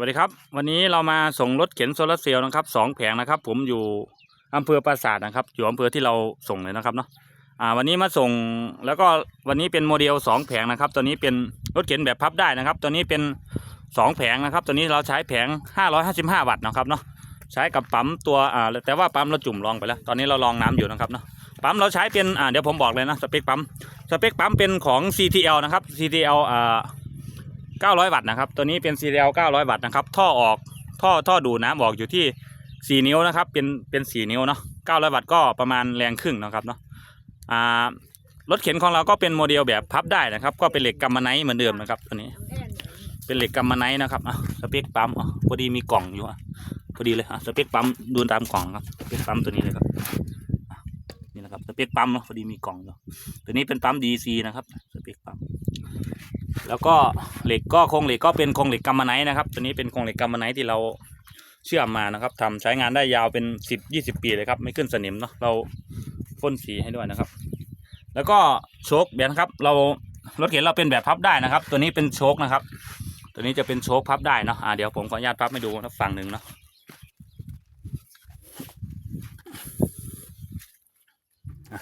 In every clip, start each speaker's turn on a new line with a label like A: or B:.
A: วัสดีครับ วันนี้เรามาส่งรถเข็นโซลาร์เซลล์นะครับสองแผงนะครับ ผมอยู่อำเภอปราสาทนะครับ อยู่อำเภอที่เราส่งเลยนะครับเนาะอ่าวันนี้มาส่งแล้วก็วันนี้เป็นโมเดลสองแผงนะครับตัวนี้เป็นรถเข็นแบบพับได้นะครับตัวนี้เป็นสองแผงนะครับตัวนี้เราใช้แผง555วัตต์นะครับเนาะใช้กับปั๊มตัวอ่าแต่ว่าปั๊มเราจุ่มลองไปแล้ว ตอนนี้เราลองน้ำอยู่นะครับเนาะปั๊มเราใช้เป็นอ่าเดี๋ยวผมบอกเลยนะสเปคปั๊มสเปคปั๊มเป็นของ CTL นะครับ CTL อ่า 900 วัตต์นะครับ ตัวนี้เป็น CL 900 วัตต์นะครับ ท่อออกท่อท่อดูดน้ำออกอยู่ที่ 4 นิ้วนะครับ เป็นเป็น 4 นิ้วเนาะ900 วัตต์ก็ประมาณแรงครึ่งนะครับเนาะอ่ารถเข็นของเราก็เป็นโมเดลแบบพับได้นะครับ ก็เป็นเหล็กกัมมันไนท์เหมือนเดิมนะครับตัวนี้ เป็นเหล็กกัมมันไนท์นะครับอะสเปคปั๊มอะพอดีมีกล่องอยู่อะพอดีเลยอะสเปคปั๊มดูตามกล่องครับสเปคปั๊มตัวนี้เลยครับอะนี่นะครับสเปคปั๊มเนาะพอดีมีกล่องอยู่ตัวนี้เป็นปั๊ม DC นะครับ แล้วก็เหล็กก็โครงเหล็กก็เป็นโครงเหล็กกัมมันไนนะครับตัวนี้เป็นโครงเหล็กกัมมันไนที่เราเชื่อมมานะครับทำใช้งานได้ยาวเป็นสิบยี่สิบปีเลยครับ ไม่ขึ้นสนิมเนาะเราพ่นสีให้ด้วยนะครับ แล้วก็โชคเบียนครับ เรารถเข็นเราเป็นแบบพับได้นะครับ ตัวนี้เป็นโชคนะครับ ตัวนี้จะเป็นโชคพับได้เนาะอ่าเดี๋ยวผมขออนุญาตพับให้ดูนะฝั่งหนึ่งเนาะอะ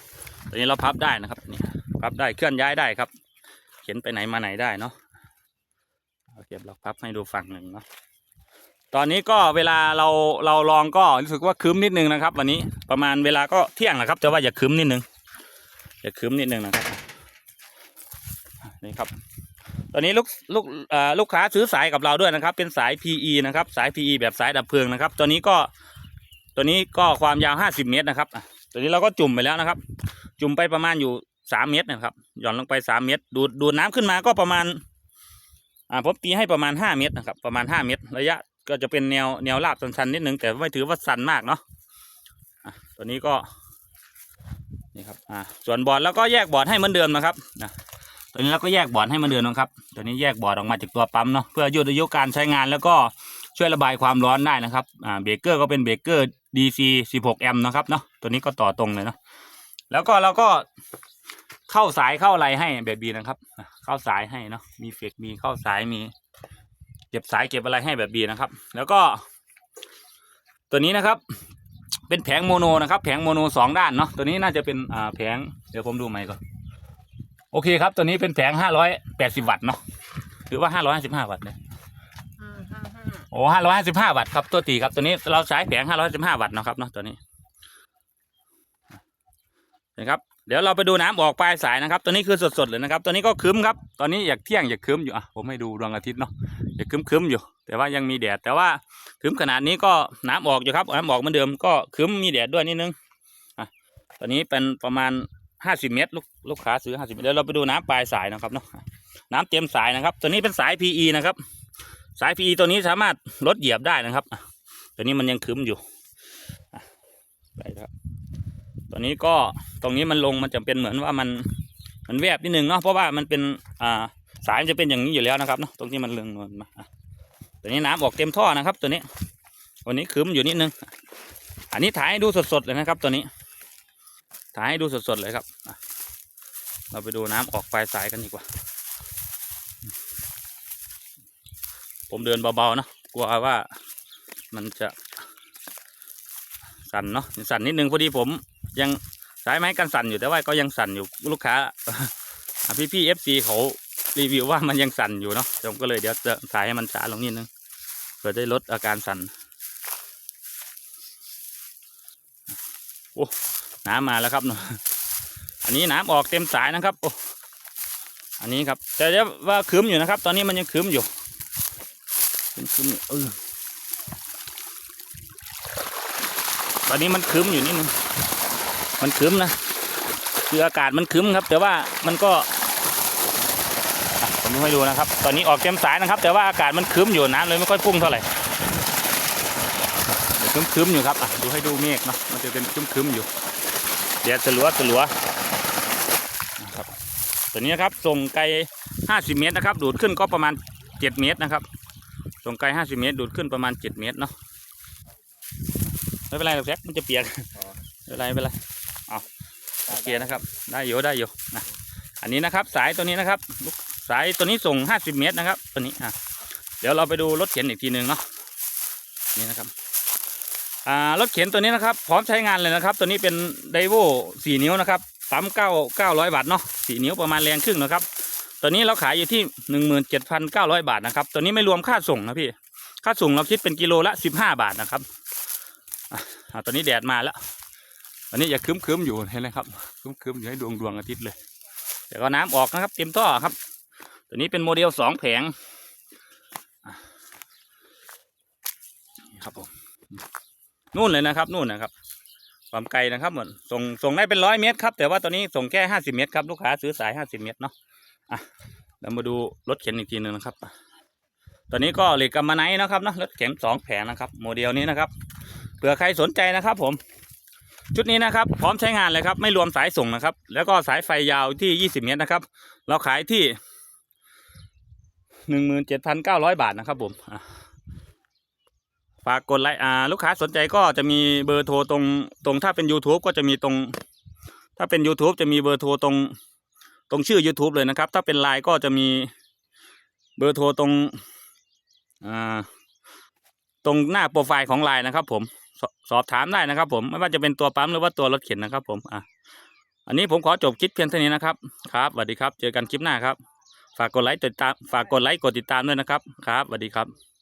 A: ตัวนี้เราพับได้นะครับนี่พับได้เคลื่อนย้ายได้ครับ เข็นไปไหนมาไหนได้เนาะเก็บหล็อกพับให้ดูฝั่งหนึ่งเนาะตอนนี้ก็เวลาเราเราลองก็รู้สึกว่าคืมนิดนึงนะครับ วันนี้ประมาณเวลาก็เที่ยงนะครับ แต่ว่าอย่าคืมนิดนึงอย่าคืมนิดนึงนะครับนี่ครับ ตอนนี้ลูกลูกลูกค้าซื้อสายกับเราด้วยนะครับ เป็นสาย PE นะครับสาย PE แบบสายดับเพลิงนะครับ ตัวนี้ก็ตัวนี้ก็ความยาว 50 เมตรนะครับตัวนี้เราก็จุ่มไปแล้วนะครับ จุ่มไปประมาณอยู่ สามเมตรนะครับ หย่อนลงไปสามเมตร ดูดดูดน้ำขึ้นมาก็ประมาณ อ่าผมตีให้ประมาณห้าเมตรนะครับ ประมาณห้าเมตร ระยะก็จะเป็นแนวแนวราบสันๆนิดนึงแต่ไม่ถือว่าสันมากเนาะอะตัวนี้ก็นี่ครับอ่าส่วนบอร์ดแล้วก็แยกบอร์ดให้เหมือนเดิมนะครับนะตัวนี้เราก็แยกบอร์ดให้เหมือนเดิมนะครับ ตัวนี้แยกบอร์ดออกมาจากตัวปั๊มเนาะเพื่อยืดอายุการใช้งานแล้วก็ช่วยระบายความร้อนได้นะครับอ่าเบรกเกอร์ก็เป็นเบรกเกอร์ DC 16 แอมป์นะครับเนาะตัวนี้ก็ต่อตรงเลยเนาะแล้วก็เราก็ เข้าสายเข้าอะไรให้แบบบีนะครับ เข้าสายให้เนาะมีเฟกมีเข้าสายมี เก็บสายเก็บอะไรให้แบบบีนะครับ แล้วก็ ตัวนี้นะครับ เป็นแผงโมโนนะครับ แผงโมโนสองด้านเนาะตัวนี้น่าจะเป็นอ่าแผงเดี๋ยวผมดูใหม่ก่อนโอเคครับ ตัวนี้เป็นแผงห้าร้อยแปดสิบวัตต์เนาะหรือว่าห้าร้อยห้าสิบห้าวัตต์เนี่ย
B: ห้าห้าห้า
A: โอ้ห้าร้อยห้าสิบห้าวัตต์ครับตัวตีครับตัวนี้เราใช้แผงห้าร้อยสิบห้าวัตต์เนาะครับเนาะตัวนี้นะครับ เดี๋ยวเราไปดูน้ำออกปลายสายนะครับ ตัวนี้คือสดๆเลยนะครับ ตัวนี้ก็คืมครับ ตอนนี้อยากเที่ยงอยากคืมอยู่อะผมให้ดูดวงอาทิตย์เนาะอยากคืมคืมๆอยู่ แต่ว่ายังมีแดด แต่ว่าคืมขนาดนี้ก็น้ำออกอยู่ครับน้ำออกเหมือนเดิมก็คืมมีแดดด้วยนิดนึงอะตอนนี้เป็นประมาณห้าสิบเมตรลูกลูกค้าซื้อห้าสิบเมตรเดี๋ยวเราไปดูน้ำปลายสายนะครับเนาะน้ำเต็มสายนะครับ ตัวนี้เป็นสาย PE นะครับ สาย PE ตัวนี้สามารถลดเหยียบได้นะครับตัวนี้มันยังคืมอยู่อะไปครับ ตัวนี้ก็ตรงนี้มันลงมันจะเป็นเหมือนว่ามันมันแวบนิดนึงเนาะเพราะว่ามันเป็นอ่าสายมันจะเป็นอย่างนี้อยู่แล้วนะครับเนาะตรงที่มันเรืองนวลมาตัวนี้น้ำออกเต็มท่อนะครับ ตัวนี้ วันนี้คืมอยู่นิดนึง อันนี้ถ่ายให้ดูสดๆเลยนะครับ ตัวนี้ถ่ายให้ดูสดๆเลยครับเราไปดูน้ำออกปลายสายกันดีกว่า ผมเดินเบาๆเนาะกลัวว่ามันจะสั่นเนาะสั่นนิดนึงพอดีผม ยังสายไม้กันสั่นอยู่แต่ว่าก็ยังสั่นอยู่ลูกค้าพี่พี่เอฟซีเขารีวิวว่ามันยังสั่นอยู่เนาะผมก็เลยเดี๋ยวจะสายให้มันช้าลงนิดนึงเพื่อได้ลดอาการสั่นโอ้น้ำมาแล้วครับเนาะอันนี้น้ำออกเต็มสายนะครับโอ้อันนี้ครับ แต่เดี๋ยวว่าคืมอยู่นะครับ ตอนนี้มันยังคืมอยู่เป็นคืมอยู่เออตอนนี้มันคืมอยู่นิดนึง มันคืมนะ คืออากาศมันคืมครับ แต่ว่ามันก็อะผมให้ดูนะครับ ตอนนี้ออกเต็มสายนะครับ แต่ว่าอากาศมันคืมอยู่น้ำเลยไม่ค่อยพุ่งเท่าไหร่คืมคืมๆอยู่ครับอะดูให้ดูเมฆเนาะมันจะเป็นคืมคืมๆอยู่เดี๋ยวสลัวสลัวนะครับตัวนี้นะครับส่งไกล 50 เมตรนะครับ ดูดขึ้นก็ประมาณ 7 เมตรนะครับ ส่งไกล 50 เมตร ดูดขึ้นประมาณ 7 เมตรเนาะไม่เป็นไรหรอกแซกมันจะเปียกไม่เป็นไรไม่เป็นไร เคนะครับ ได้อยู่ได้อยู่นะอันนี้นะครับ สายตัวนี้นะครับ สายตัวนี้ส่ง 50 เมตรนะครับ ตัวนี้อะดี๋ยวเราไปดูรถเข็นอีกทีหนึ่งเนาะนี่นะครับอ่ารถเข็นตัวนี้นะครับ พร้อมใช้งานเลยนะครับ ตัวนี้เป็นไดโวสี่นิ้วนะครับปั๊มเก้าเก้าร้อยบาทเนาะสี่นิ้วประมาณแรงครึ่งนะครับ ตัวนี้เราขายอยู่ที่หนึ่งหมื่นเจ็ดพันเก้าร้อยบาทนะครับตัวนี้ไม่รวมค่าส่งนะพี่ค่าส่งเราคิดเป็นกิโลละสิบห้าบาทนะครับอะอะตอนนี้แดดมาแล้ว อันนี้อย่าคึ้มๆอยู่เห็นไหมครับคึ้มๆอยู่ให้ดวงดวงอาทิตย์เลยเดี๋ยวก็น้ำออกนะครับ เต็มท่อครับ ตัวนี้เป็นโมเดลสองแผงครับผมนู่นเลยนะครับ นู่นนะครับ ความไกลนะครับเหมือนส่งส่งได้เป็นร้อยเมตรครับ แต่ว่าตัวนี้ส่งแค่ห้าสิบเมตรครับลูกค้าซื้อสายห้าสิบเมตรเนาะอะเรามาดูรถเข็นอีกทีหนึ่งนะครับตัวนี้ก็เหล็กกัมมาไนท์นะครับเนาะรถเข็นสองแผงนะครับ โมเดลนี้นะครับเผื่อใครสนใจนะครับผม ชุดนี้นะครับพร้อมใช้งานเลยครับ ไม่รวมสายส่งนะครับ แล้วก็สายไฟยาวที่ 20 เมตรนะครับ เราขายที่ 17,900 บาทนะครับผมฝากกดไลค์อ่าลูกค้าสนใจก็จะมีเบอร์โทรตรงตรงถ้าเป็น YouTube ก็จะมีตรง ถ้าเป็น YouTube จะมีเบอร์โทรตรง ตรงชื่อ YouTube เลยนะครับ ถ้าเป็นไลน์ก็จะมีเบอร์โทรตรงอ่าตรงหน้าโปรไฟล์ของไลน์นะครับผม สอบถามได้นะครับ ผมไม่ว่าจะเป็นตัวปั๊มหรือว่าตัวรถเข็นนะครับ ผมอะอันนี้ผมขอจบคลิปเพียงเท่านี้นะครับครับสวัสดีครับ เจอกันคลิปหน้าครับ ฝากกดไลค์ติดตามฝากกดไลค์กดติดตามด้วยนะครับครับสวัสดีครับ